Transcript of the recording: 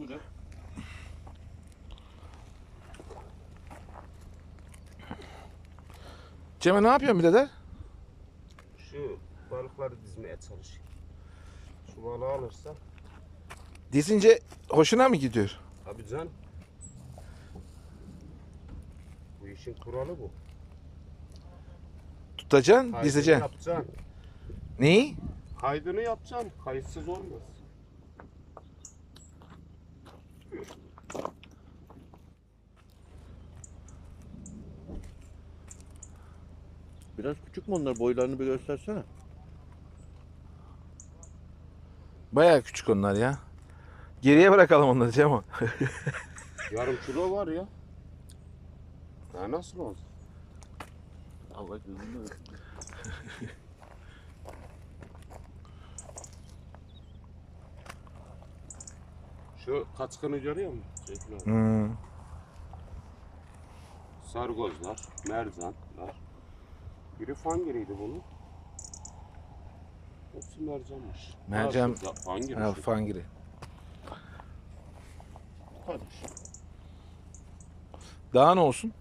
Güzel. Cem'e ne yapıyorsun birader? Şu balıkları dizmeye çalışayım. Şu balığı alırsa. Dizince hoşuna mı gidiyor? Abi can. Bu işin kuralı bu. Tutacaksın, Kaydını dizeceksin. yapacaksın. Neyi? Kaydını yapacaksın. Kayıtsız olmaz. Biraz küçük mü onlar? Boylarını bir göstersene. Bayağı küçük onlar ya. Geriye bırakalım onları Cemo. Yarım kilo var ya. Ya nasıl oldu? Allah gözünü. Şu kaçkını görüyor musun? Zeytin abi? Hmm. Sargozlar, mercanlar. Biri fangiriydi bunun. Hepsi mercanmış. Mercan- Ha, şu- Fangiri. Ha, şu. fangiri. Hadi. Daha ne olsun?